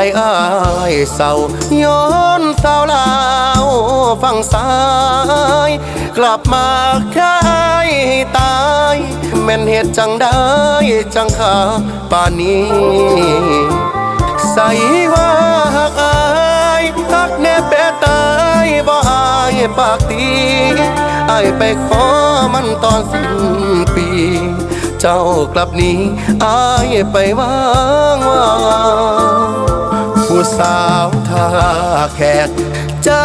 ใจอ้ายเศร้าย้อนสาวลาวฝั่งซ้าย กลับมาคายให้ตาย แม่นเหตุจังได้จังขาป่านนี้ ใส่ว่าหักอายหักแน่แปะตายบ่อายปากตีอายไปขอมันตอนสิ้นปี เจ้ากลับนี้อายไปวางว่า สาวท่าแขก เจ้า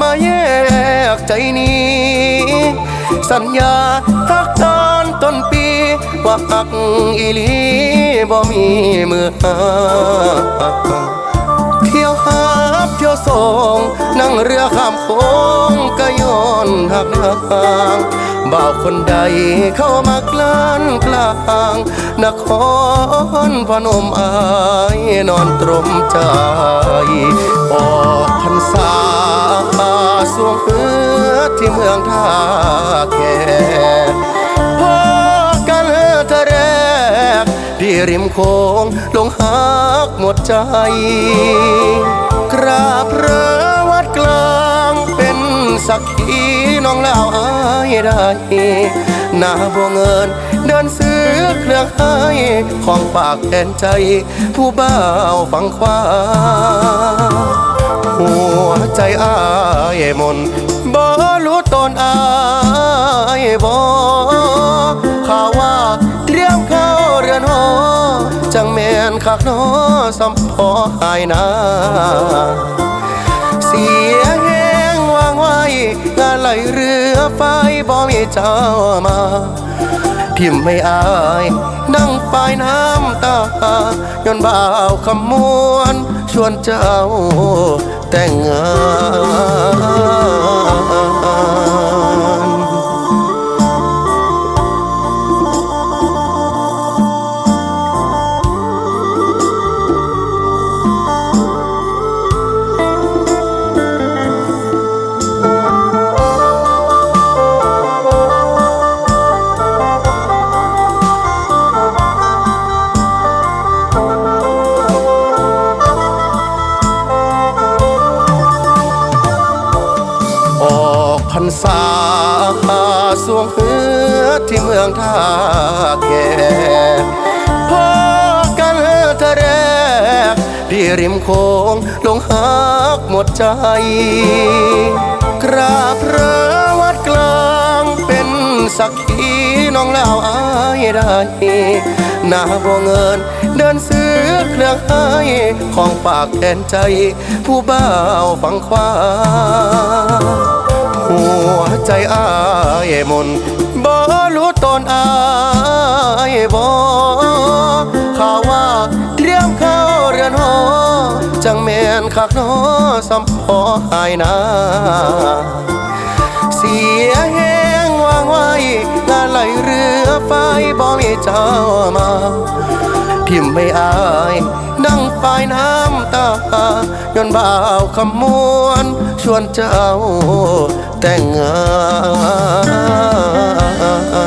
มาแยกใจนี้ สัญญาทักตอนต้นปี ว่าอักอีลีบ่มีเมือ งนั่งเรือข้ามโค้งก็ย้อนหักนางบ่าวคนใดเข้ามากลานกลางนครพนมอายนอนตรมใจออกพรรษาสวงเฮือที่เมืองท่าแขกพอกันเธอแรกที่ริมโค้งลงหักหมดใจ กราบพระวัดกลางเป็นสักขีน้องเล่าอายได้หน้าบัวเงินเดินซื้อเครื่องให้ของฝากแทนใจ ผู้บ่าวฟังควาหัวใจอายมนบ่รู้ตนอายบ่ข่าวว่าเตรียมเข้าเรือนหอ จังแมนคักนอสำพอหายนา เสียแหงวางไว้งานไหลเรือไฟบ่มีเจ้ามาทิมไม่อายนั่งปลายน้ำตาย้อนบ่าวคำมวน ชวนเจ้าแต่งงาน อกพรรษาสวงเฮือที่เมืองท่าแขกพอกันเธอแรกที่ริมโค้งลงหักหมดใจ กราบพระวัดกลางเป็นสักขีน้องเล่าอายได้หน้าบัวเงินเดินซื้อเครื่องให้ของฝากแทนใจ ผู้บ่าวฟังควาว ใจอายมนบ่รู้ตนอายบ่ข่าวว่าเตรียมเข้าเรือนหอ จังแม่นคักหนอสำพอหายนา เสียแหงวางไว้งานไหลเรือไฟบ่มีเจ้ามาทิมไม่อาย ปลายน้ำตาย้อนบ่าวคำมวน ชวนเจ้าแต่งงาน